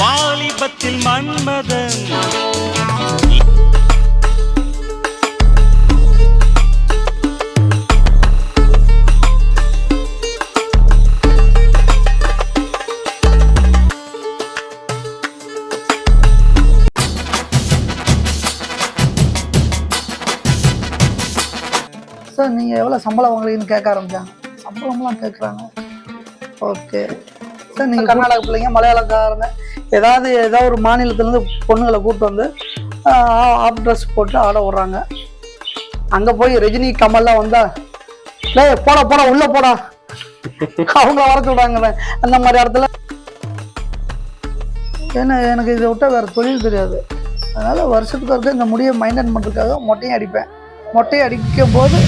வாலிபத்தில் Manmadhan. Sir நீங்கள் எவ்வளோ சம்பளம் வாங்குறீங்கன்னு கேட்க ஆரம்பிச்சாங்க. சம்பளம்லாம் கேட்குறாங்க. ஓகே சார் நீங்கள் கர்நாடக பிள்ளைங்க மலையாளக்காரங்க. ஏதாவது ஏதாவது ஒரு மாநிலத்துலேருந்து பொண்ணுங்களை கூப்பிட்டு வந்து ஆஃப் ட்ரெஸ் போட்டு ஆட விட்றாங்க. அங்கே போய் ரஜினி கமல்லாம் வந்தா லே போடா போடா உள்ளே போடா. அவங்கள வர சொல்கிறாங்க அந்த மாதிரி இடத்துல. ஏன்னா எனக்கு இதை விட்டால் வேறு தொழில் தெரியாது. அதனால் வருஷத்துக்கு ஒருக்க இந்த முடியை மைண்டன் பண்ணுறதுக்காக மொட்டையும் அடிப்பேன். மொட்டையை அடிக்கும் போது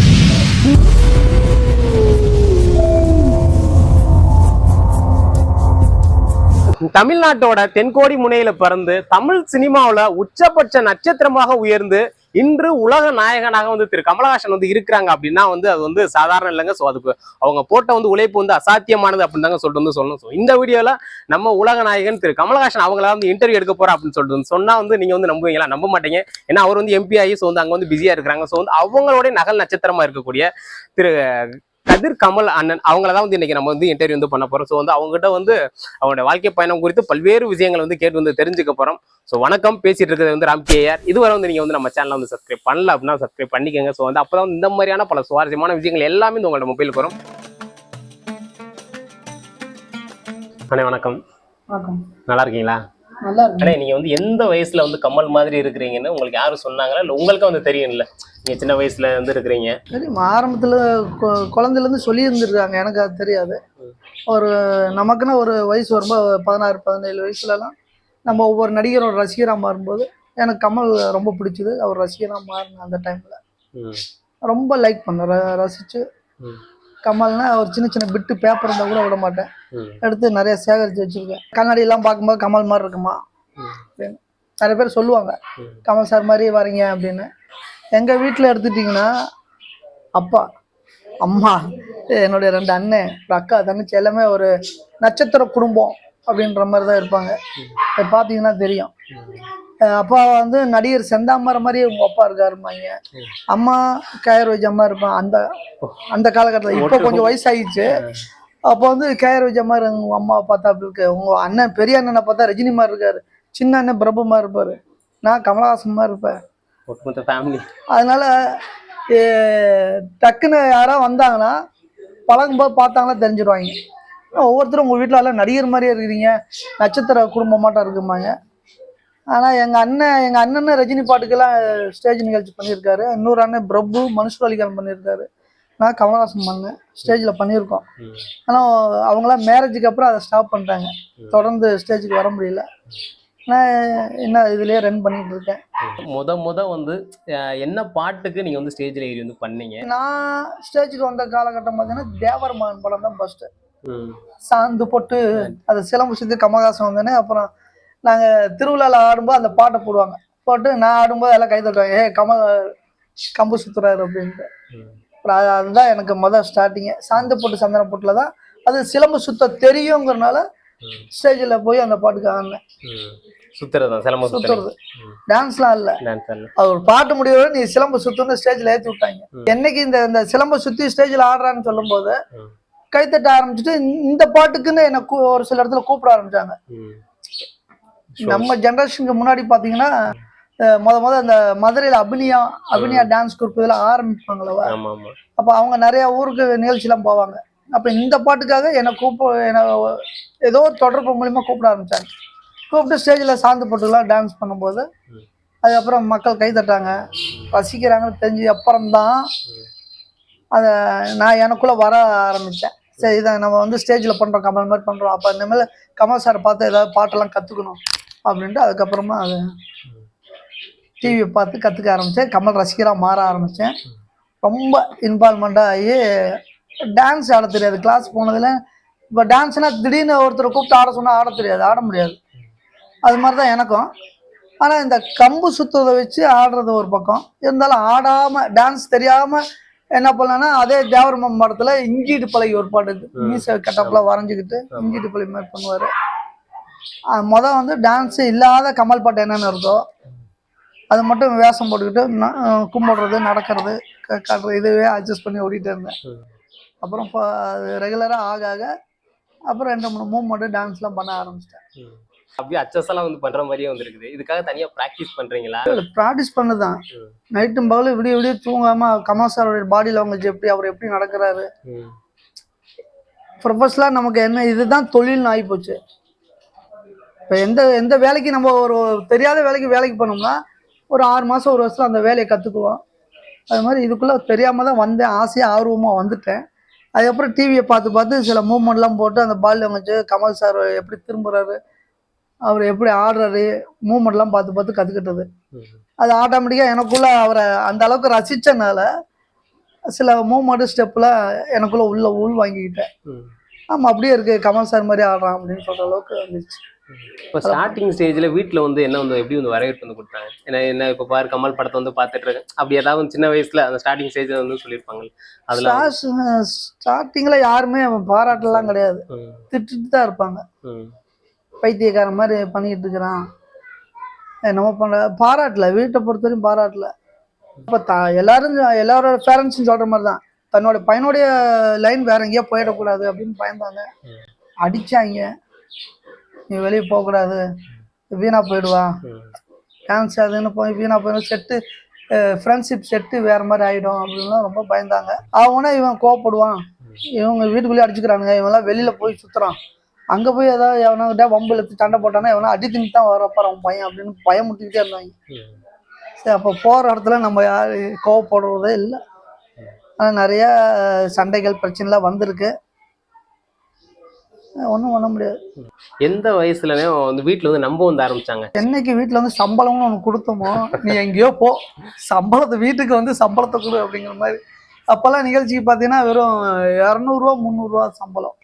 தமிழ்நாட்டோட தென்கோடி முனையில பிறந்து தமிழ் சினிமாவில் உச்சபட்ச நட்சத்திரமாக உயர்ந்து இன்று உலக நாயகனாக வந்து திரு கமலஹாசன் வந்து இருக்கிறாங்க அப்படின்னா வந்து அது வந்து சாதாரண இல்லைங்க. ஸோ அதுக்கு அவங்க போட்ட வந்து உழைப்பு வந்து அசாத்தியமானது அப்படின்னு தாங்க சொல்லிட்டு வந்து சொல்லணும். ஸோ இந்த வீடியோவில் நம்ம உலக நாயகன் திரு கமலஹாசன் அவங்கள வந்து இன்டர்வியூ எடுக்க போறோம் அப்படின்னு சொல்லிட்டு வந்து வந்து நீங்கள் வந்து நம்புவீங்களா? நம்ப மாட்டீங்க. ஏன்னா அவர் வந்து எம்பி ஆகி ஸோ வந்து அங்கே வந்து பிஸியாக இருக்கிறாங்க. ஸோ வந்து அவங்களுடைய நகல் நட்சத்திரமாக இருக்கக்கூடிய திரு கதிர் கமல் அண்ணன் அவங்கள தான் வந்து இன்னைக்கு நம்ம வந்து இன்டர்வியூ வந்து பண்ண போறோம். ஸோ வந்து அவங்ககிட்ட வந்து அவங்களோட வாழ்க்கை பயணம் குறித்து பல்வேறு விஷயங்களை வந்து கேட்டு வந்து தெரிஞ்சுக்க போறோம். ஸோ வணக்கம். பேசிட்டு இருக்கிறது வந்து ராம் கேஆர் இதுவரை வந்து நீங்க வந்து நம்ம சேனலை வந்து சப்ஸ்கிரைப் பண்ணல அப்படின்னா சப்ஸ்கிரைப் பண்ணிக்கோங்க. ஸோ வந்து அப்பதான் இந்த மாதிரியான பல சுவாரஸ்யமான விஷயங்கள் எல்லாமே வந்து உங்களோட மொபைலுக்கு வரும். அண்ணே வணக்கம். நல்லா இருக்கீங்களா? அண்ணே நீங்க வந்து எந்த வயசுல வந்து கமல் மாதிரி இருக்கிறீங்கன்னு உங்களுக்கு யாரும் சொன்னாங்களா? இல்லை உங்களுக்கும் வந்து தெரியும்ல. நீங்க சின்ன வயசுல வந்து இருக்கிறீங்க. சரி ஆரம்பத்தில் குழந்தைலேருந்து சொல்லி இருந்திருக்காங்க எனக்கு அது தெரியாது. ஒரு நமக்குன்னு ஒரு வயசு வரும்போது பதினாறு பதினேழு வயசுலலாம் நம்ம ஒவ்வொரு நடிகரோட ரசிகராக மாறும்போது எனக்கு கமல் ரொம்ப பிடிச்சது. அவர் ரசிகராக மாறின அந்த டைமில் ரொம்ப லைக் பண்ணேன் ர- ரசிச்சு. ம், கமல்னா ஒரு சின்ன சின்ன பிட்டு பேப்பர் இருந்தால் கூட விட மாட்டேன். எடுத்து நிறைய சேகரித்து வச்சுருக்கேன். கண்ணாடி எல்லாம் பார்க்கும்போது கமல் மாதிரி இருக்குமா. அப்படின்னு. நிறைய பேர் சொல்லுவாங்க. கமல் சார் மாதிரி வரீங்க அப்படின்னு. எங்கள் வீட்டில் எடுத்துட்டிங்கன்னா அப்பா அம்மா என்னுடைய ரெண்டு அண்ணன் ஒரு அக்கா தங்கச்சி எல்லாமே ஒரு நட்சத்திர குடும்பம் அப்படின்ற மாதிரி தான் இருப்பாங்க. இப்போ பார்த்தீங்கன்னா தெரியும். அப்பா வந்து நடிகர் செந்தாமரை மாதிரி உங்க அப்பா இருக்காருமாங்க அம்மா கயர் வச்ச அம்மா இருப்பான் அந்த அந்த காலகட்டத்தில். இப்போ கொஞ்சம் வயசாகிடுச்சு அப்போ வந்து கயர் வச்ச மாதிரி உங்க அம்மா பார்த்தா அப்படி இருக்கு. உங்க அண்ணன் பெரிய அண்ணனை பார்த்தா ரஜினி மாதிரி இருக்காரு. சின்ன அண்ணன் பிரபு மாதிரி இருப்பாரு. நான் கமலஹாசன் மாதிரி இருப்பேன். ஒட்டுமொத்த ஃபேமிலி அதனால டக்குன்னு யாராவது வந்தாங்கன்னா பழகும்போது பார்த்தாங்களா தெரிஞ்சிருவாங்க. ஒவ்வொருத்தரும் உங்கள் வீட்டில் எல்லாம் நடிகர் மாதிரியே இருக்கிறீங்க. நட்சத்திர குடும்பம் மாட்டம் இருக்குமாங்க ஆனால் எங்கள் அண்ணன் எங்கள் அண்ணன் ரஜினி பாட்டுக்கெல்லாம் ஸ்டேஜ் நிகழ்ச்சி பண்ணியிருக்காரு. இன்னொரு அண்ணன் பிரபு மனுஷ் அலிகான் பண்ணியிருக்காரு. நான் கமலஹாசன் பண்ணேன். ஸ்டேஜில் பண்ணியிருக்கோம். ஆனால் அவங்களாம் மேரேஜுக்கு அப்புறம் அதை ஸ்டாப் பண்ணிட்டாங்க. தொடர்ந்து ஸ்டேஜுக்கு வர முடியல. நான் என்ன இதுலேயே ரன் பண்ணிட்டு இருக்கேன். முத முத வந்து அஹ், என்ன பாட்டுக்கு நீங்க வந்து ஸ்டேஜ்ல ஏறி வந்து பண்ணீங்க? நான் ஸ்டேஜுக்கு வந்த காலகட்டம் பார்த்தீங்கன்னா தேவர் மகன் படம் தான் ஃபர்ஸ்ட் சாந்து போட்டு அது சிலம்பு சுற்றி கமலஹாசன் வந்தோடனே அப்புறம் நாங்கள் திருவிழாவில் ஆடும்போது அந்த பாட்டை போடுவாங்க. போட்டு நான் ஆடும்போது எல்லாம் கை தட்டுவாங்க. ஏ கமல் கம்பு சுத்துறாரு அப்படின்ட்டு. அப்புறம் அது- அதுதான் எனக்கு முதல் ஸ்டார்டிங்கு சாந்து போட்டு சந்தன போட்டில் தான் அது சிலம்பு சுத்த தெரியுங்கிறனால ஸ்டேஜில் போய் அந்த பாட்டுக்கு ஆடினேன். சுத்துறது? சிலம்ப சுத்துறது. டான்ஸ்லாம் இல்லை. ஒரு பாட்டு முடியோட நீ சிலம்பு சுத்துன்னு ஸ்டேஜில் ஏற்றி விட்டாங்க. என்னைக்கு இந்த இந்த சிலம்பு சுற்றி ஸ்டேஜில் ஆடுறான்னு சொல்லும்போது. கைத்தட்ட ஆரம்பிச்சுட்டு இந்த பாட்டுக்குன்னு என்னை ஒரு சில இடத்துல கூப்பிட ஆரம்பிச்சாங்க. நம்ம ஜென்ரேஷனுக்கு முன்னாடி பார்த்தீங்கன்னா அஹ் முத முத அந்த மதுரையில் அபினியா அபினியா டான்ஸ் குரூப் இதெல்லாம் ஆரம்பிப்பாங்களவா. அப்போ அவங்க நிறைய ஊருக்கு நிகழ்ச்சிலாம் போவாங்க. அப்போ இந்த பாட்டுக்காக என்னை கூப்ப என்னை ஏதோ ஒரு தொடர்பு மூலிமா கூப்பிட ஆரம்பித்தாங்க கூப்பிட்டு ஸ்டேஜில் சாந்து போட்டுலாம் டான்ஸ் பண்ணும்போது அதுக்கப்புறம் மக்கள் கை தட்டாங்க. ரசிக்கிறாங்கன்னு தெரிஞ்சு அப்புறம்தான் அதை நான் எனக்குள்ளே வர ஆரம்பித்தேன் சரி இதை நம்ம வந்து ஸ்டேஜில் பண்ணுறோம் கமல் மாதிரி பண்ணுறோம் அப்போ இந்தமாதிரி கமல் சார் பார்த்து ஏதாவது பாட்டெல்லாம் கற்றுக்கணும் அப்படின்ட்டு அதுக்கப்புறமா அது டிவியை பார்த்து கற்றுக்க ஆரம்பித்தேன் கமல் ரசிகராக மாற ஆரம்பித்தேன் ரொம்ப இன்வால்மெண்ட்டாக ஆகி டான்ஸ் ஆட தெரியாது. கிளாஸ் போனதில் இப்போ டான்ஸ்னால் திடீர்னு ஒருத்தரை கூப்பிட்டு ஆட சொன்னால் ஆட தெரியாது. ஆட முடியாது. அது மாதிரி தான் எனக்கும். ஆனால் இந்த கம்பு சுத்துறதை வச்சு ஆடுறது ஒரு பக்கம். இருந்தாலும் ஆடாமல் டான்ஸ் தெரியாமல் என்ன பண்ணலான்னா அதே தேவரமம் படத்தில் இஞ்சிட்டு பழகி ஒரு பாட்டு. மீசை கட்டப்பில் வரைஞ்சிக்கிட்டு இஞ்சிட்டு பழகி மாதிரி பண்ணுவார். அஹ் முத வந்து டான்ஸ் இல்லாத கமல் பாட்டு என்னென்ன இருக்கோ அது மட்டும் வேஷம் போட்டுக்கிட்டு கும்பிடுறது நடக்கிறது காட்டுறது இதுவே அட்ஜஸ்ட் பண்ணி ஓடிட்டே இருந்தேன். அப்புறம் இப்போ ரெகுலராக ஆக ஆக அப்புறம் ரெண்டு மூணு மூவ்மெண்ட்டு டான்ஸ்லாம் பண்ண ஆரம்பிச்சிட்டேன். அப்படியே அச்சஸெல்லாம் வந்து பண்ற மாதிரியே வந்துருக்குது. இதுக்காக தனியா ப்ராக்டிஸ் பண்றீங்களா? ப்ராக்டிஸ் பண்ணுதான். நைட்டும் பகலும் விடிய விடிய தூங்காம கமல் சாரோட பாடி லாங்குவேஜ் எப்படி அவர் எப்படி நடக்கிறாரு? ப்ரொஃபஷனலாக நமக்கு என்ன இதுதான் தொழில்னு ஆகிப்போச்சு இப்போ எந்த எந்த வேலைக்கு நம்ம ஒரு தெரியாத வேலைக்கு வேலைக்கு போனோம்னா ஒரு ஆறு மாதம் ஒரு வருஷத்துல அந்த வேலையை கற்றுக்குவோம் அது மாதிரி இதுக்குள்ளே தெரியாமல் தான் வந்தேன். ஆசையாக ஆர்வமாக வந்துட்டேன். அதுக்கப்புறம் டிவியை பார்த்து பார்த்து சில மூவ்மெண்ட்லாம் போட்டு அந்த பால் லாங்குவேஜ் கமல் சார் எப்படி திரும்புறாரு அவர் எப்படி ஆடுறாரு மூவ்மெண்ட்லாம் பார்த்து பார்த்து கற்றுக்கிட்டது அது ஆட்டோமேட்டிக்காக எனக்குள்ள அவரை அந்த அளவுக்கு ரசிச்சனால சில மூவ்மெண்ட் ஸ்டெப்பில் எனக்குள்ள உள்ள உள் வாங்கிக்கிட்டேன். ஆமாம் அப்படியே இருக்கு. கமல் சார் மாதிரி ஆடுறான் அப்படின்னு சொல்ற அளவுக்கு வந்துச்சு. இப்போ ஸ்டார்டிங் ஸ்டேஜ்ல வீட்ல வந்து என்ன வந்து எப்படி வந்து வரவேற்பு வந்து கொடுத்தாங்க? ஏன்னா என்ன இப்போ பாரு கமல் படத்தை வந்து பார்த்துட்டு இருக்கேன். அப்படி ஏதாவது சின்ன வயசுல அந்த ஸ்டார்டிங் ஸ்டேஜ்ல வந்து சொல்லியிருப்பாங்க அதுல ஸ்டார்டிங்கில் யாருமே அவன் பாராட்டலாம் கிடையாது. திட்டுட்டு தான் இருப்பாங்க. பைத்தியக்காரன் மாதிரி பண்ணிக்கிட்டு இருக்கிறான். என்னமோ பண்ண பாராட்டல வீட்டை பொறுத்தவரையும் பாராட்டல. இப்போ த எல்லாரும் எல்லாரோட பேரண்ட்ஸும் சொல்கிற மாதிரி தான் தன்னோட பையனுடைய லைன் வேற எங்கேயோ போயிடக்கூடாது அப்படின்னு பயந்தாங்க. ம். நீ வெளியே போகக்கூடாது. வீணா போயிடுவா. ம். டான்ஸ் அதுன்னு போய் வீணா போயிடும் செட்டு ஃப்ரெண்ட்ஷிப் செட்டு வேற மாதிரி ஆயிடும் அப்படின்லாம் ரொம்ப பயந்தாங்க. அவனா இவன் கோவப்படுவான். இவங்க வீட்டுக்குள்ளேயே அடிச்சுக்கிறானுங்க. இவன்லாம் வெளியில போய் சுத்துறான். அங்க போய் ஏதாவது எவனாகிட்ட வம்பு இழுத்து சண்டை போட்டானா எவனா அடி தின்னு தான் வரப்பார் அவன் பையன் அப்படின்னு பயமுட்டிக்கிட்டே இருந்தாங்க. சரி அப்போ போற இடத்துல நம்ம யாரு கோவப்படுறதே இல்லை. ஆனால் நிறைய சண்டைகள் பிரச்சனைலாம் வந்திருக்கு. ஒன்றும் பண்ண முடியாது. எந்த வயசுலனே வந்து வீட்ல வந்து நம்ப வந்து ஆரம்பிச்சாங்க? என்னைக்கு வீட்டில் வந்து சம்பளம்னு ஒன்று கொடுத்தோமோ நீ எங்கேயோ போ. சம்பளத்தை வீட்டுக்கு வந்து சம்பளத்தை கொடு அப்படிங்கிற மாதிரி. அப்போல்லாம் நிகழ்ச்சிக்கு பார்த்தீங்கன்னா வெறும் இரநூறுவா முந்நூறுரூவா சம்பளம்.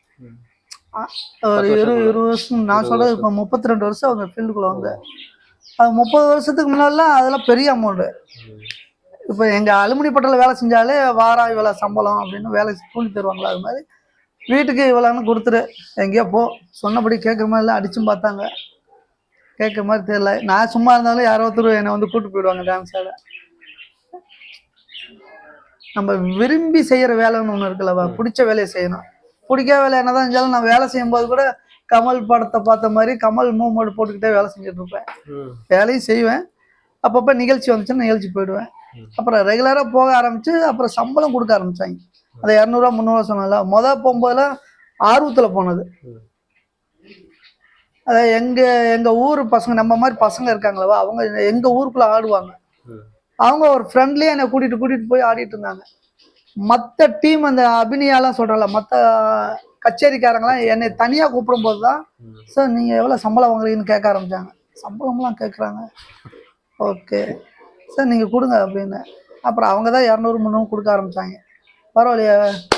ஒரு பத்து இரு வருஷம் இருபது வருஷம் நான் இருபது வருஷம். இப்போ முப்பத்தி ரெண்டு வருஷம் அவங்க ஃபீல்டுக்குள்ளே வந்து. அது முப்பது வருஷத்துக்கு முன்னாடிலாம் அதெல்லாம் பெரிய அமௌண்ட்டு இப்போ எங்கள் அலுமினி பட்டில் வேலை செஞ்சாலே வாரம் இவ்வளோ சம்பளம் அப்படின்னு வேலை கூலி தருவாங்களா அது மாதிரி. வீட்டுக்கு இவ்வளோன்னு கொடுத்துரு. எங்கேயோ போ. சொன்னபடி கேட்குற மாதிரிலாம் அடிச்சும் பார்த்தாங்க. கேட்குற மாதிரி தெரியல. நான் சும்மா இருந்தாலும் யாரோ ஒருத்தர் என்னை வந்து கூட்டு போயிடுவாங்க டான்ஸ் ஆட. நம்ம விரும்பி செய்கிற வேலைன்னு ஒன்று இருக்குல்லவா பிடிச்ச வேலையை செய்யணும். பிடிக்காத வேலை என்னதான் இருந்தாலும் நான் வேலை செய்யும்போது கூட கமல் படத்தை பார்த்த மாதிரி கமல் மூவ்மெண்ட் போட்டுக்கிட்டே வேலை செஞ்சுட்டு இருப்பேன். வேலையும் செய்வேன். அப்பப்போ நிகழ்ச்சி வந்துச்சுன்னா நிகழ்ச்சி போயிடுவேன். அப்புறம் ரெகுலராக போக ஆரம்பிச்சு அப்புறம் சம்பளம் கொடுக்க ஆரம்பிச்சாங்க. அந்த இரநூறுவா முந்நூறுவா சொன்னால மொதல் போகும்போதெல்லாம் ஆர்வத்தில் போனது. அதாவது எங்கள் எங்கள் ஊர் பசங்க நம்ம மாதிரி பசங்க இருக்காங்களவா அவங்க எங்கள் ஊருக்குள்ளே ஆடுவாங்க. அவங்க ஒரு ஃப்ரெண்ட்லியே என்னை கூட்டிகிட்டு கூட்டிகிட்டு போய் ஆடிட்டு இருந்தாங்க. மற்ற டீம் அந்த அபிநயாலாம் சொல்கிறல மற்ற கச்சேரிக்காரங்களாம் என்னை தனியாக கூப்பிடும்போது தான் சார் நீங்கள் எவ்வளோ சம்பளம் வாங்குறீங்கன்னு கேட்க ஆரம்பிச்சாங்க. சம்பளம்லாம் கேட்குறாங்க. ஓகே சார் நீங்கள் கொடுங்க அப்படின்னு. அப்புறம் அவங்க தான் இரநூறு முந்நூறு கொடுக்க ஆரம்பிச்சாங்க. பரவாயில்லையா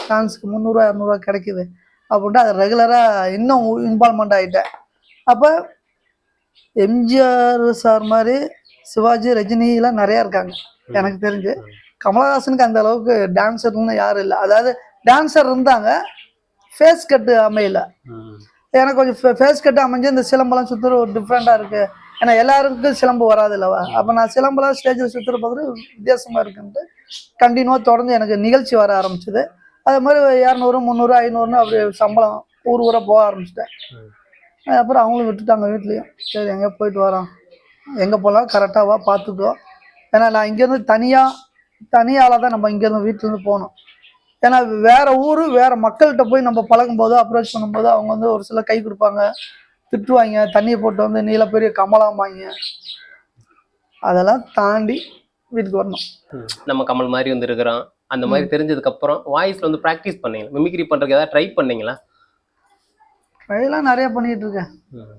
டான்ஸுக்கு முந்நூறுரூவா இரநூறுவா கிடைக்குது அப்படின்ட்டு அது ரெகுலராக இன்னும் இன்வால்மெண்ட் ஆகிட்டேன் அப்போ எம்ஜிஆர் சார் மாதிரி சிவாஜி ரஜினிலாம் நிறையா இருக்காங்க எனக்கு தெரிஞ்சு. கமலஹாசனுக்கு அந்த அளவுக்கு டான்ஸர்னு யாரும் இல்லை. அதாவது டான்ஸர் இருந்தாங்க ஃபேஸ் கட்டு அமையல. எனக்கு கொஞ்சம் ஃபேஸ் கட்டு அமைஞ்சு இந்த சிலம்பெல்லாம் சுற்றுற ஒரு டிஃப்ரெண்ட்டாக இருக்குது ஏன்னா எல்லாருக்கும் சிலம்பு வராது இல்லவா? அப்போ நான் சிலம்பெல்லாம் ஸ்டேஜில் சுற்றுற பார்த்துட்டு வித்தியாசமாக இருக்குன்ட்டு கண்டினியூவாக தொடர்ந்து எனக்கு நிகழ்ச்சி வர ஆரம்பிச்சது. அது மாதிரி இரநூறு முந்நூறு ஐநூறுன்னு அப்படி சம்பளம் ஊர் ஊராக போக ஆரம்பிச்சிட்டேன். அப்புறம் அவங்களும் விட்டுட்டாங்க வீட்லேயும். சரி எங்கே போயிட்டு வரோம்? எங்கே போகலாம் கரெக்டாக வா பார்த்துக்கோ ஏன்னா நான் இங்கேருந்து தனியாக தனியால தான் நம்ம இங்கேருந்து வீட்டிலேருந்து போகணும். ஏன்னா வேற ஊர் வேற மக்கள்கிட்ட போய் நம்ம பழகும்போது அப்ரோச் பண்ணும்போது அவங்க வந்து ஒரு சில கை கொடுப்பாங்க. திட்டுவாங்க தண்ணியை போட்டு வந்து நீல பெரிய கமலாமாங்க அதெல்லாம் தாண்டி வீட்டுக்கு வரணும். நம்ம கமல் மாதிரி வந்து இருக்கிறோம் அந்த மாதிரி தெரிஞ்சதுக்கு அப்புறம் வாய்ஸ்ல வந்து ப்ராக்டிஸ் பண்ணீங்களா? மிமிக்ரி பண்றதுக்கு ஏதாவது ட்ரை பண்ணீங்களா? ட்ரைலாம் நிறைய பண்ணிட்டு இருக்கேன். ம்.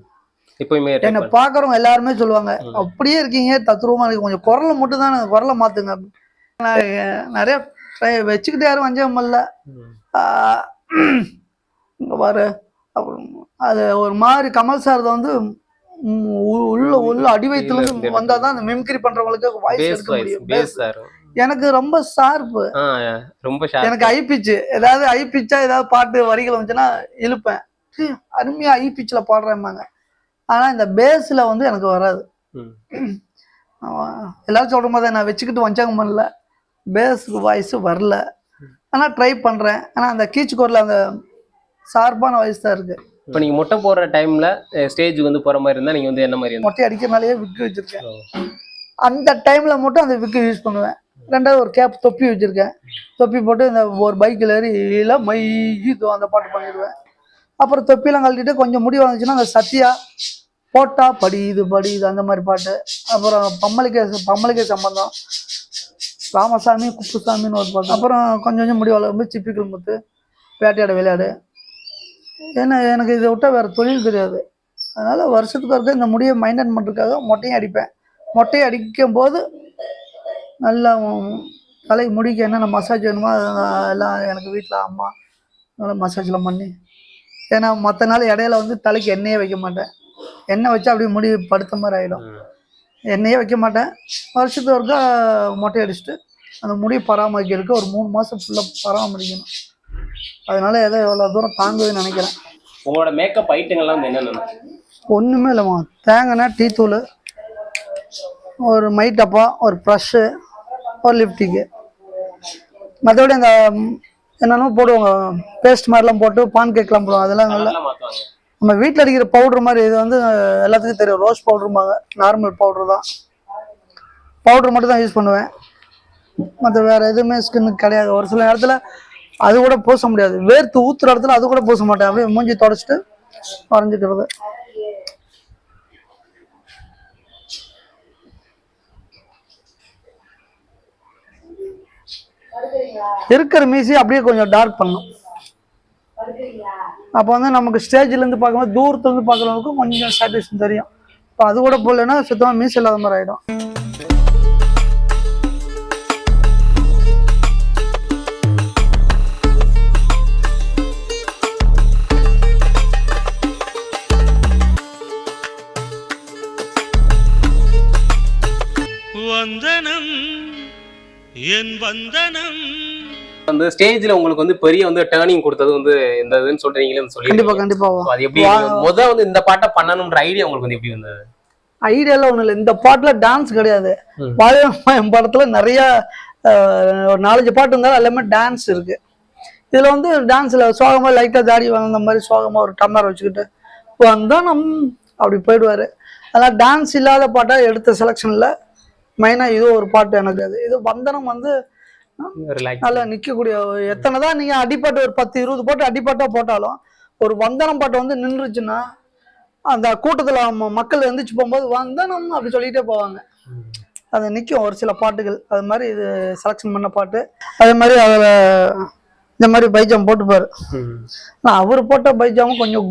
இப்பயுமே try என்னை பார்க்குறவங்க எல்லாருமே சொல்லுவாங்க. அப்படியே இருக்கீங்க தத்ரூபமா இருக்கு. கொஞ்சம் குரலை மட்டும் தான் குரலை மாத்துங்க. நிறைய வச்சுக்கிட்டு யாரும். ஆஹ், இங்க பாரு. அப்புறம் அது ஒரு மாதிரி கமல் சார் வந்து உள்ள உள்ள அடி வயித்துல கீழ இருந்து இருந்து வந்தா தான் அந்த மிமிக்ரி பண்றவங்களுக்கு வாய்ஸ் எடுக்க முடியும். பேஸ் எனக்கு ரொம்ப ஷார்ப்பு ரொம்ப ஷார்ப் எனக்கு ஐ பிச்சு ஏதாவது ஐ பிச்சா ஏதாவது பாட்டு வரிகள் வந்துச்சுன்னா இழுப்பேன். "ஹே, அருமையா ஐ பிச்சில் பாடுறேன்பாங்க ஆனால் இந்த பேஸில் வந்து எனக்கு வராது. எல்லாரும் சொல்கிற மாதிரி நான் வச்சுக்கிட்டு வஞ்சாங்க பண்ணல. பேஸுக்கு வாய்ஸு வரல. ஆனால் ட்ரை பண்ணுறேன் ஆனால் அந்த கீச்சு குரல் அந்த ஷார்ப்பான வாய்ஸ் தான் இருக்குது இப்போ நீங்க மொட்டை போடுற டைம்ல ஸ்டேஜ் வந்து போற மாதிரி இருந்தா நீங்க வந்து என்ன மாதிரி மொட்டை அடிக்கிறனாலேயே விக்கு வச்சுருக்கேன். அந்த டைமில் மட்டும் அந்த விக்கு யூஸ் பண்ணுவேன். ரெண்டாவது ஒரு கேப் தொப்பி வச்சுருக்கேன். தொப்பி போட்டு இந்த ஒரு பைக்கில் ஏறி இல்லை மை அந்த பாட்டு பண்ணிடுவேன் அப்புறம் தொப்பிலாம் கழட்டிட்டு கொஞ்சம் முடி வந்துச்சுன்னா அந்த சத்யா போட்டா படி இது படி இது அந்த மாதிரி பாட்டு. அப்புறம் பம்மலிக்கே பம்மலிக்கே சம்பந்தம். ராமசாமி குப்புசாமின்னு ஒரு பாட்டு. அப்புறம் கொஞ்சம் கொஞ்சம் முடி வளர்ந்து சிப்பிக்கல் முத்து வேட்டையாட விளையாடு. ஏன்னா எனக்கு இதை விட்டால் வேறு தொழில் தெரியாது அதனால் வருஷத்துக்கு ஒருக்க இந்த முடியை மெயின்டைன் பண்ணுறதுக்காக மொட்டையும் அடிப்பேன். மொட்டையை அடிக்கும் போது நல்லா உம், தலை முடிக்கு என்னென்ன மசாஜ் வேணுமோ எல்லாம் எனக்கு வீட்டில் அம்மா நல்லா மசாஜ்லாம் பண்ணி ஏன்னா மற்ற நாள் இடையில வந்து தலைக்கு எண்ணெயே வைக்க மாட்டேன். எண்ணெய் வச்சா அப்படியே முடி படுத்த மாதிரி ஆகிடும் எண்ணெயே வைக்க மாட்டேன். வருஷத்துக்கு ஒருக்கா மொட்டை அடிச்சுட்டு அந்த முடியை பராமரிக்கிறதுக்கு ஒரு மூணு மாதம் ஃபுல்லாக பராமரிக்கணும். அதனால ஏதோ எவ்வளோ தூரம் தாங்குதுன்னு நினைக்கிறேன். உங்களோட மேக்கப் ஐட்டங்கள்லாம் வந்து என்னென்ன? ஒன்றுமே இல்லைம்மா. தேங்காய் டீ தூள் ஒரு மை டப்பா ஒரு ப்ரஷ்ஷு ஒரு லிப்டிக்கு மற்றபடி அந்த என்னென்னமோ போடுவாங்க. பேஸ்ட் மாதிரிலாம் போட்டு பான் கேக்லாம் போடுவாங்க. அதெல்லாம் நல்லா நம்ம வீட்டில் அடிக்கிற பவுடர் மாதிரி இது வந்து எல்லாத்துக்கும் தெரியும். ரோஸ் பவுடரும்பாங்க நார்மல் பவுடர் தான். பவுடர் மட்டும் தான் யூஸ் பண்ணுவேன். மற்ற வேறு எதுவுமே ஸ்கின்னுக்கு கிடையாது. ஒரு சில இடத்துல அது கூட பூச முடியாது. வேர்த்து ஊத்துற இடத்துல அது கூட பூச மாட்டேன். அப்படியே மூஞ்சி தொடச்சிட்டு வரைஞ்சிக்கிறது. இருக்கிற மீசி அப்படியே கொஞ்சம் டார்க் பண்ணும் அப்போ வந்து நமக்கு ஸ்டேஜ்ல இருந்து பார்க்கும்போது தூரத்துலேருந்து பார்க்குறவங்களுக்கு கொஞ்சம் சாட்டிஸ்ஃபேக்ஷன் தெரியும். இப்போ அது கூட போகலன்னா சுத்தமாக மீஸ் இல்லாத மாதிரி ஆகிடும் வந்தனம் வந்து ஸ்டேஜ்ல உங்களுக்கு வந்து பெரிய வந்து டேர்னிங் கொடுத்தது வந்து இந்த இதுன்னு சொல்றீங்களே சொல்லி கண்டிப்பா கண்டிப்பா. அது எப்படி முத வந்து இந்த பாட்டை பண்ணணும்ன்ற ஐடியா உங்களுக்கு வந்து எப்படி வந்தது? ஐடியாலாம் ஒன்றும் இல்லை. இந்த பாட்டில் டான்ஸ் கிடையாது. ம். என் படத்துல நிறைய ஒரு நாலஞ்சு பாட்டு இருந்தாலும் எல்லாமே டான்ஸ் இருக்கு. இதுல வந்து டான்ஸ்ல சோகமா லைட்டா தாடி வந்த மாதிரி சோகமா ஒரு டம்ளர் வச்சுக்கிட்டு வந்தனம் அப்படி போயிடுவாரு. அதெல்லாம் டான்ஸ் இல்லாத பாட்டா எடுத்த செலெக்ஷன்ல மெயினா இது ஒரு பாட்டு எனக்கு அது. இது வந்தனம் வந்து நல்லா நிக்கக்கூடிய எத்தனை தான் நீங்க அடிப்பாட்டு ஒரு பத்து இருபது பாட்டு அடிப்பாட்டா போட்டாலும் ஒரு வந்தனம் பாட்டு வந்து நின்றுச்சுன்னா அந்த கூட்டத்துல மக்கள் எந்திரிச்சு போகும்போது வந்தனம் அப்படி சொல்லிட்டே போவாங்க. அது நிற்கும் ஒரு சில பாட்டுகள். அது மாதிரி இது செலெக்ஷன் பண்ண பாட்டு. அதே மாதிரி அதில் இந்த மாதிரி பைஜாம் போட்டுப்பாரு. ஆனால் அவர் போட்ட பைஜாமும் கொஞ்சம்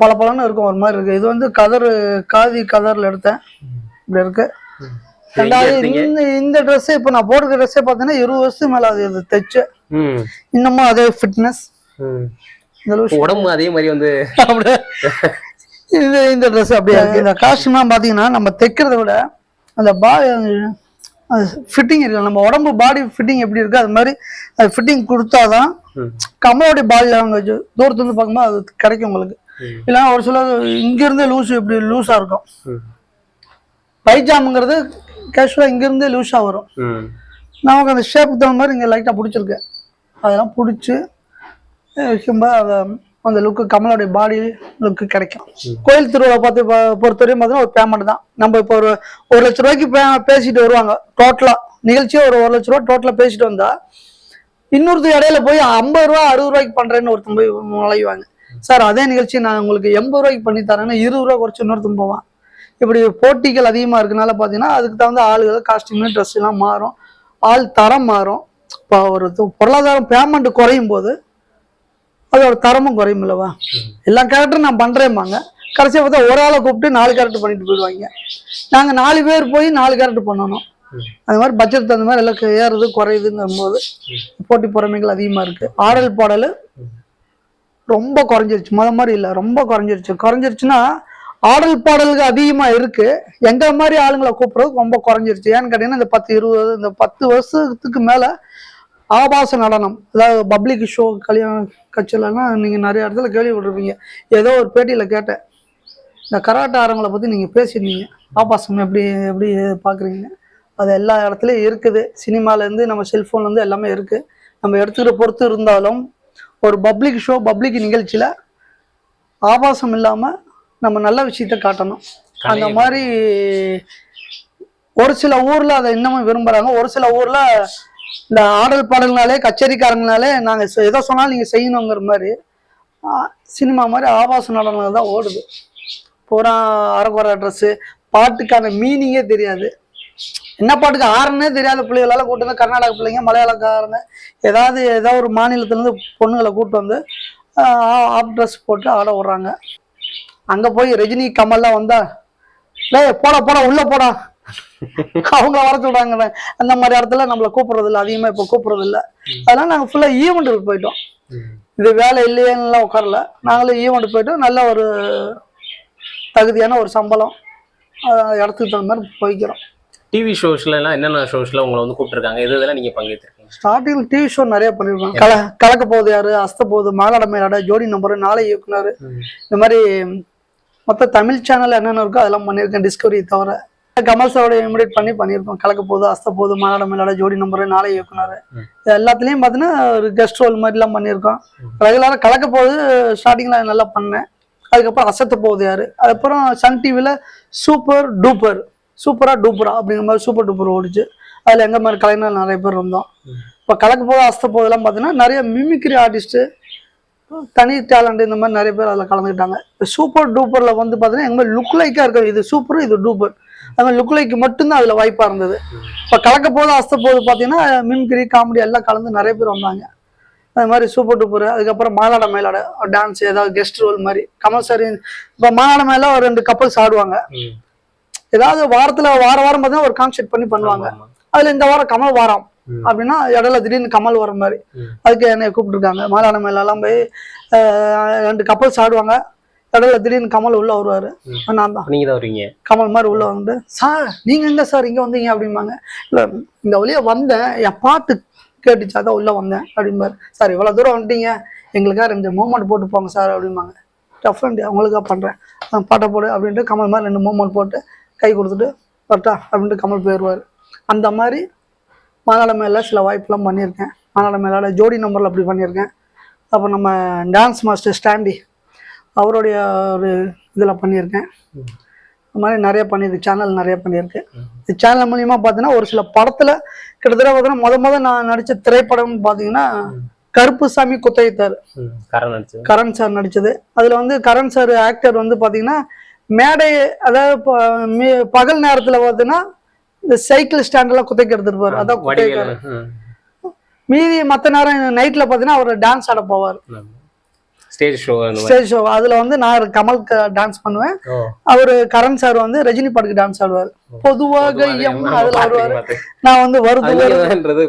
பல பலன்னு இருக்கும் ஒரு மாதிரி இருக்கு. இது வந்து கதர் காதி கதர்ல எடுத்தேன். இப்படி இருக்கு. ரெண்டாவது இந்த இந்த ட்ரெஸ்ஸே இப்போ நான் போடுற ட்ரெஸ்ஸே பார்த்தீங்கன்னா இருபது வருஷத்துக்கு மேலே அது இது தைச்சு. இன்னமும் அதே ஃபிட்னஸ் உடம்பு அதே மாதிரி வந்து அப்படியே இந்த இந்த ட்ரெஸ் அப்படியே இருக்கு. இந்த காஸ்டியூம்லாம் பார்த்தீங்கன்னா நம்ம தைக்கிறத விட அந்த பா ஃபிட்டிங் இருக்கு நம்ம உடம்பு பாடி ஃபிட்டிங் எப்படி இருக்கு அது மாதிரி அது ஃபிட்டிங் கொடுத்தாதான். கம்மலோடைய பாடி லாங்குவேஜ் தூரத்துலேருந்து பார்க்கும்போது அது கிடைக்கும் உங்களுக்கு. இல்லைன்னா ஒரு சில இங்கிருந்தே லூஸ் இப்படி லூஸாக இருக்கும். பைஜாமுங்கிறது கேஷுவலாக இங்கிருந்தே லூஸாக வரும். நமக்கு அந்த ஷேப்புக்கு தகுந்த மாதிரி இங்கே லைட்டாக பிடிச்சிருக்கு. அதெல்லாம் பிடிச்சி வைக்கும்போது அதை அந்த லுக்கு கமலோடைய பாடி லுக்கு கிடைக்கும். கோயில் திருவிழா பார்த்து பொறுத்தவரையும் பார்த்தீங்கன்னா ஒரு பேமெண்ட் தான். நம்ம இப்போ ஒரு ஒரு லட்ச ரூபாய்க்கு பே- பேசிட்டு வருவாங்க. டோட்டலாக நிகழ்ச்சியே ஒரு ஒரு லட்ச ரூபா டோட்டலாக பேசிட்டு வந்தா இன்னொருத்தர் இடையில போய் ஐம்பது ரூபா அறுபது ரூபாய்க்கு பண்றேன்னு ஒருத்தன் போய் நுழைவாங்க சார் அதே நிகழ்ச்சி நான் உங்களுக்கு எண்பது ரூபாய்க்கு பண்ணி தரேன்னு இருபது ரூபா குறைச்சு இன்னொருத்தன் போவான். இப்படி போட்டிகள் அதிகமாக இருக்கனால பார்த்தீங்கன்னா அதுக்கு தகுந்த ஆளுகள் காஸ்டியூம் ட்ரெஸ் எல்லாம் மாறும். ஆள் தரம் மாறும். இப்போ ஒரு பொருளாதாரம் பேமெண்ட் குறையும் போது அதோட தரமும் குறையும் இல்லவா? எல்லா கேரக்டரும் நான் பண்ணுறேம்பாங்க கடைசியாக பார்த்தா ஒரு ஆளை கூப்பிட்டு நாலு கேரக்டர் பண்ணிட்டு போயிடுவாங்க. நாங்கள் நாலு பேர் போய் நாலு கேரக்டர் பண்ணணும். அது மாதிரி பட்ஜெட் தகுந்த மாதிரி எல்லாம் ஏறுது குறையுதுங்கும் போது போட்டி பொறாமைகள் அதிகமாக இருக்குது ஆடல் பாடல் ரொம்ப குறைஞ்சிருச்சு. முத மாதிரி இல்லை ரொம்ப குறைஞ்சிருச்சு. குறைஞ்சிருச்சுன்னா ஆடல் பாடல்கள் அதிகமாக இருக்கு. எங்க மாதிரி ஆளுங்களை கூப்பிட்றது ரொம்ப குறைஞ்சிருச்சு. ஏன்னு கேட்டீங்கன்னா இந்த பத்து இருபது இந்த பத்து வருஷத்துக்கு மேலே ஆபாச நடனம் அதாவது பப்ளிக் ஷோ கல்யாண கட்சியிலலாம் நீங்கள் நிறைய இடத்துல கேள்விப்பட்டிருப்பீங்க. ஏதோ ஒரு பேட்டியில் கேட்டேன். இந்த கராட்டே ஆரங்களை பற்றி நீங்கள் பேசியிருந்தீங்க. ஆபாசம் எப்படி எப்படி பார்க்குறீங்க? அது எல்லா இடத்துலையும் இருக்குது. சினிமாலேருந்து நம்ம செல்ஃபோன்லேருந்து எல்லாமே இருக்குது நம்ம எடுத்துக்கிற பொறுத்து இருந்தாலும் ஒரு பப்ளிக் ஷோ பப்ளிக் நிகழ்ச்சியில் ஆபாசம் இல்லாமல் நம்ம நல்ல விஷயத்த காட்டணும். அந்த மாதிரி ஒரு சில ஊரில் அதை இன்னமும் விரும்புகிறாங்க ஒரு சில ஊரில் இந்த ஆடல் பாடல்னாலே கச்சேரிக்காரங்கனாலே நாங்கள் எதை சொன்னாலும் நீங்கள் செய்யணுங்கிற மாதிரி சினிமா மாதிரி ஆபாச நடனங்கள் தான் ஓடுது. பூரா அரைக்குறை ட்ரெஸ்ஸு பாட்டுக்கான மீனிங்கே தெரியாது. என்ன பாட்டுக்கு ஆறுனே தெரியாத பிள்ளைகளால கூட்டு வந்து கர்நாடக பிள்ளைங்க மலையாளக்காரங்க ஏதாவது ஏதோ ஒரு மாநிலத்திலேருந்து பொண்ணுங்களை கூட்டு வந்து ஆஃப் ட்ரெஸ் போட்டு ஆட விட்றாங்க. அங்கே போய் ரஜினி கமல்லாம் வந்தா டேய் போடா போடா உள்ள போடா. அவங்கள வர சொல்றாங்க அந்த மாதிரி இடத்துல நம்மளை கூப்பிடுறது இல்லை அதிகமாக இப்போ கூப்பிடுறது இல்லை அதனால நாங்கள் ஃபுல்லாக ஈவெண்ட்டுக்கு போயிட்டோம். இது வேலை இல்லையெல்லாம் உட்காரல. நாங்களும் ஈவெண்ட் போயிட்டு நல்ல ஒரு தகுதியான ஒரு சம்பளம் இடத்துக்கு தகுந்த மாதிரி போய்க்கிறோம். டிவி ஷோஸ்ல எல்லாம் என்னென்ன ஷோஸ்ல உங்களை வந்து கூப்பிட்டுருக்காங்க? இது இதெல்லாம் நீங்க பங்கேற்றிருக்கீங்க? ஸ்டார்டிங் டிவி ஷோ நிறைய பண்ணியிருக்கோம் கல கலக்க போகுது யாரு? அஸ்த போகுது மாலாட மேலாட ஜோடி நம்பர் நாளை இயக்குனர். இந்த மாதிரி மொத்த தமிழ் சேனல் என்னென்ன இருக்கோ அதெல்லாம் பண்ணியிருக்கேன் டிஸ்கவரி தவிர. கமல் சாரோட இமிடியேட் பண்ணி பண்ணியிருக்கோம். கலக்க போகுது அஸ்த போகுது மாலாட மேலாட ஜோடி நம்பர் நாளை இயக்குனர். இது எல்லாத்துலேயும் பார்த்தீங்கன்னா ஒரு கெஸ்ட் ரோல் மாதிரிலாம் பண்ணியிருக்கோம். ரெகுலராக கலக்க போகுது ஸ்டார்டிங்கில் நல்லா பண்ணேன். அதுக்கப்புறம் அசத்த போகுது யாரு? அதுக்கப்புறம் சன் டிவியில் சூப்பர் டூப்பர் சூப்பரா டூப்பரா அப்படிங்கிற மாதிரி சூப்பர் டூப்பர் ஓடிச்சு. அதில் எங்க மாதிரி கலைஞர் நிறைய பேர் இருந்தோம். இப்போ கலக்க போது அஸ்த போதெல்லாம் பார்த்தீங்கன்னா நிறைய மிமிக்ரி ஆர்டிஸ்ட்டு தனி டேலண்ட் இந்த மாதிரி நிறைய பேர் அதில் கலந்துக்கிட்டாங்க இப்போ சூப்பர் டூப்பரில் வந்து பார்த்தீங்கன்னா எங்க மாதிரி லுக் லைக்காக இருக்கும் இது சூப்பர் இது டூப்பர் அது மாதிரி லுக் லைக் மட்டும்தான் அதில் வாய்ப்பாக இருந்தது இப்போ கலக்க போது அஸ்த போது பார்த்தீங்கன்னா மிமிக்ரி காமெடி எல்லாம் கலந்து நிறைய பேர் வந்தாங்க அது மாதிரி சூப்பர் டூப்பர் அதுக்கப்புறம் மாலாட மேலாட டான்ஸ் ஏதாவது கெஸ்ட் ரோல் மாதிரி கமல் சார் இப்போ மாலாட மேல ஒரு ரெண்டு கப்பல்ஸ் ஆடுவாங்க. ஏதாவது வாரத்துல வார வாரம் பார்த்தீங்கன்னா ஒரு கான்செப்ட் பண்ணி பண்ணுவாங்க. அதுல இந்த வாரம் கமல் வாரம். அப்படின்னா இடையில திடீர்னு கமல் வர மாதிரி. அதுக்கு என்னை கூப்பிட்டுருக்காங்க. மாலாட மேலெல்லாம் போய் ரெண்டு கப்பல்ஸ் ஆடுவாங்க இடையில திடீர்னு கமல் உள்ள வருவாரு. நான் தான். நீங்க தான் வருவீங்க. கமல் மாதிரி உள்ள வந்து சார் நீங்க எங்க சார்? இங்க வந்தீங்க அப்படிம்பாங்க. இல்ல இந்த வழியா வந்தேன். என் பாட்டு கேட்டுச்சு அதான் உள்ள வந்தேன் அப்படிம்பாரு. சார் இவ்வளவு தூரம் வந்துட்டீங்க. எங்களுக்காக ரெண்டு மூமெண்ட் போட்டு போங்க சார் அப்படிம்பாங்க. டஃப்ரெண்ட் அவங்களுக்காக பண்றேன். நான் பாட்டை போடு அப்படின்ட்டு கமல் மாதிரி ரெண்டு மூமெண்ட் போட்டு கை கொடுத்துட்டு வரட்டா அப்படின்ட்டு கமல் போயிடுவார் அந்த மாதிரி மாநாட மேல சில வாய்ப்பெல்லாம் பண்ணியிருக்கேன். மாநாட மேலாட ஜோடி நம்பரில் அப்படி பண்ணியிருக்கேன். அப்போ நம்ம டான்ஸ் மாஸ்டர் ஸ்டாண்டி அவருடைய ஒரு இதில் பண்ணியிருக்கேன். இந்த மாதிரி நிறைய பண்ணியிருக்கு. சேனல் நிறைய பண்ணியிருக்கு. இந்த சேனல் மூலியமா பார்த்தீங்கன்னா ஒரு சில படத்துல கிட்டத்தட்ட பார்த்தீங்கன்னா முத முத நான் நடிச்ச திரைப்படம்னு பார்த்தீங்கன்னா கருப்புசாமி குத்தையத்தார் ம். கரண் சார் நடிச்சது. அதுல வந்து கரண் சார் ஆக்டர் வந்து பாத்தீங்கன்னா மேடை அதாவது பகல் நேரத்துல பார்த்தீங்கன்னா இந்த சைக்கிள் ஸ்டாண்டெல்லாம் குத்தைக்கு எடுத்துட்டு அதான் குத்தைக்காரு. மீதி மத்த நேரம் நைட்ல பாத்தீங்கன்னா அவர் டான்ஸ் ஆட போவார். ஸ்டேஜ் ஷோ அந்த மாதிரி. ஸ்டேஜ் ஷோ அதுல வந்து நான் கமலுக்கு டான்ஸ் பண்ணுவேன். அவரு கரண் சார் வந்து ரஜினி பாட்டுக்கு டான்ஸ் ஆடுவார். பொதுவாக எம் அதுல பாத்தீங்க. நான் வந்து வருது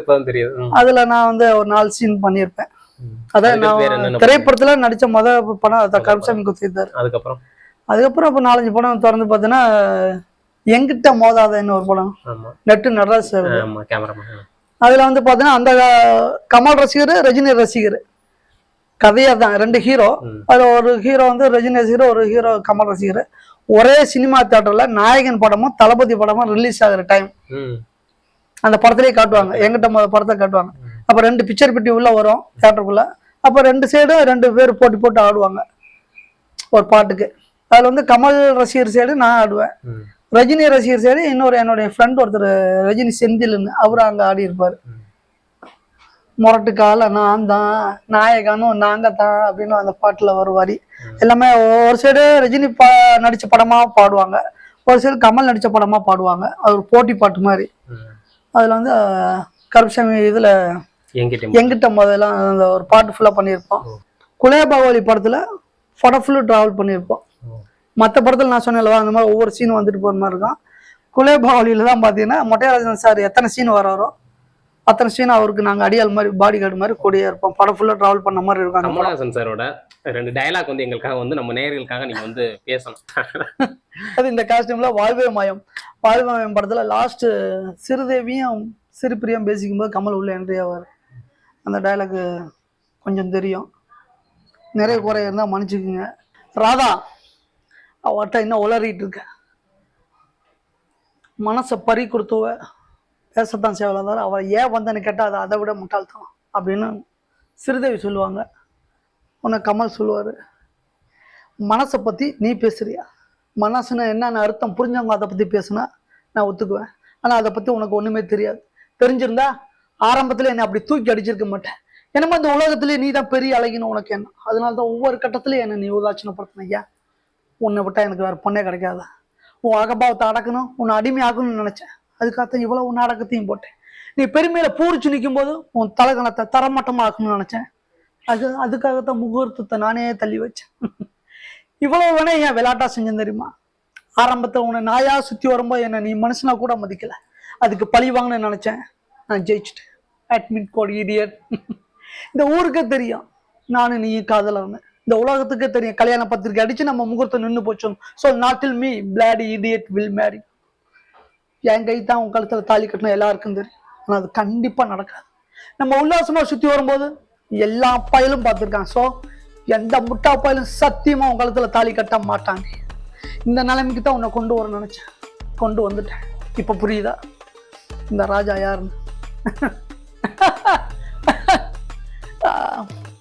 இப்பதான் தெரியுது. அதுல நான் வந்து ஒரு நாலு சீன் பண்ணியிருப்பேன். அதான் நான் திரைப்படத்துல நடிச்ச முத படம் அதான் கருப்சாமி குத்தித்தார் அதுக்கப்புறம்? அதுக்கப்புறம் இப்போ நாலஞ்சு படம் திறந்து பார்த்தீங்கன்னா எங்கிட்ட மோதாதன்னு ஒரு படம்? நெட்டு நடராஜ் சார். அதுல வந்து பார்த்தீங்கன்னா அந்த கமல் ரசிகர் ரஜினி ரசிகர். கதையா தான் ரெண்டு ஹீரோ. அதுல ஒரு ஹீரோ வந்து ரஜினி ரசிகர் ஒரு ஹீரோ கமல் ரசிகர். ஒரே சினிமா தியேட்டர்ல நாயகன் படமும் தளபதி படமும் ரிலீஸ் ஆகுற டைம். அந்த படத்துலயே காட்டுவாங்க. எங்கிட்ட மொத படத்தை காட்டுவாங்க. அப்ப ரெண்டு பிக்சர் பெட்டி உள்ள வரும் தியேட்டருக்குள்ள. அப்ப ரெண்டு சைடும் ரெண்டு பேர் போட்டி போட்டு ஆடுவாங்க. ஒரு பாட்டுக்கு. அதுல வந்து கமல் ரசிகர் சைடு நான் ஆடுவேன். ரஜினி ரசிகர் சைடு இன்னொரு என்னுடைய ஃப்ரெண்ட் ஒருத்தர் ரஜினி செந்தில்னு அவரு அங்க ஆடி இருப்பாரு. முரட்டு கால நான் தான் நாயகனும் நாங்க தான் அப்படின்னு அந்த பாட்டுல ஒரு வரி எல்லாமே ஒரு சைடு ரஜினி பா நடிச்ச படமா பாடுவாங்க. ஒரு சைடு கமல் நடிச்ச படமா பாடுவாங்க. அது ஒரு போட்டி பாட்டு மாதிரி. அதுல வந்து கருப்சாமி இதுல எங்கிட்ட முதல்ல அந்த ஒரு பாட்டு ஃபுல்லா பண்ணியிருப்போம் குலையபாவலி படத்துல படம் டிராவல் பண்ணியிருப்போம். மற்ற படத்துல நான் சொன்னேன்லவா அந்த மாதிரி ஒவ்வொரு சீன் வந்துட்டு போற மாதிரி இருக்கும். குலையபாவலியில தான் பாத்தீங்கன்னா மொட்டையராஜன் சார் எத்தனை சீன் வராரோ அத்தனை சீன் அவருக்கு நாங்க அடியாள் மாதிரி பாடி கார்டு மாதிரி கூடயே இருப்போம். படம் ஃபுல்லா டிராவல் பண்ண மாதிரி இருக்கும் கமலஹாசன் சாரோட ரெண்டு டயலாக் வந்து எங்களுக்காக வந்து நம்ம நேயர்களுக்காக நீங்க வந்து பேசணும். அது இந்த காஸ்டியூம்ல வாழ்வே மாயம். வாழ்வே மாயம் படத்துல லாஸ்ட் சிறுதேவியும் சிறுபிரியம் பேசிக்கும் போது கமல் உள்ள என்ட்ரி ஆவார். அந்த டயலாக் கொஞ்சம் தெரியும். நிறைய குறை இருந்தால் மன்னிச்சுக்குங்க. ராதா அவர்கிட்ட இன்னும் உளறிட்டு இருக்க. மனசை பறி கொடுத்துவ பேசத்தான் சேவலாதார் அவள் ஏன் வந்தேன்னு கேட்டால் அதை அதை விட முட்டாள்தான் அப்படின்னு சிறுதேவி சொல்லுவாங்க. உன்னை கமல் சொல்லுவார். மனசை பற்றி நீ பேசுறியா? மனசுன்னு என்னென்ன அர்த்தம் புரிஞ்சவங்க அதை பற்றி பேசுனா நான் ஒத்துக்குவேன். ஆனால் அதை பற்றி உனக்கு ஒன்றுமே தெரியாது. தெரிஞ்சிருந்தா ஆரம்பத்தில் என்னை அப்படி தூக்கி அடிச்சிருக்க மாட்டேன். என்னமோ இந்த உலகத்திலே நீ தான் பெரிய அழகின்னு உனக்கு என்ன அதனால தான் ஒவ்வொரு கட்டத்திலையும் என்னை நீ உதாட்சணப்படுத்தின ஐயா. உன்னை விட்டால் எனக்கு வேறு பொண்ணே கிடைக்காது? உன் அகபாவத்தை அடக்கணும் உன்னை அடிமையாக்கணும்னு நினச்சேன். அதுக்காகத்தான் இவ்வளோ உன்னை அடக்கத்தையும் போட்டேன். நீ பெருமையில் பூரிச்சு நிற்கும் போது உன் தலைகணத்தை தரமட்டமாக ஆக்கணும்னு நினச்சேன். அது அதுக்காகத்தான் முகூர்த்தத்தை நானே தள்ளி வச்சேன். இவ்வளோ வேணா ஏன் விளையாட்டா செஞ்சேன் தெரியுமா? ஆரம்பத்தை உன்னை நாயா சுற்றி வரும்போது என்னை நீ மனுஷனா கூட மதிக்கல. அதுக்கு பழி வாங்கணும்னு நினச்சேன். நான் ஜெயிச்சிட்டேன். அட்மிட் கோட் இடியட் இந்த ஊருக்கே தெரியும். நானும் நீ காதலர்னு. இந்த உலகத்துக்கு தெரியும். கல்யாண பத்திரிக்கை அடிச்சு நம்ம முகூர்த்தம் நின்று போச்சோம் ஸோ நாட்டில் me bloody idiot will marry என் கை தான் உன் கழுத்துல தாலி கட்டணும் எல்லாருக்கும் தெரியும். ஆனால் அது கண்டிப்பாக நடக்காது. நம்ம உல்லாசமாக சுற்றி வரும்போது எல்லா பயலும் பார்த்துருக்கான். ஸோ எந்த முட்டா பயலும் சத்தியமாக உன் கழுத்தில் தாலி கட்ட மாட்டாங்க. இந்த நிலைமைக்கு தான் உன்னை கொண்டு வர நினச்சேன். கொண்டு வந்துட்டேன். இப்போ புரியுதா? இந்த ராஜா யாருன்னு?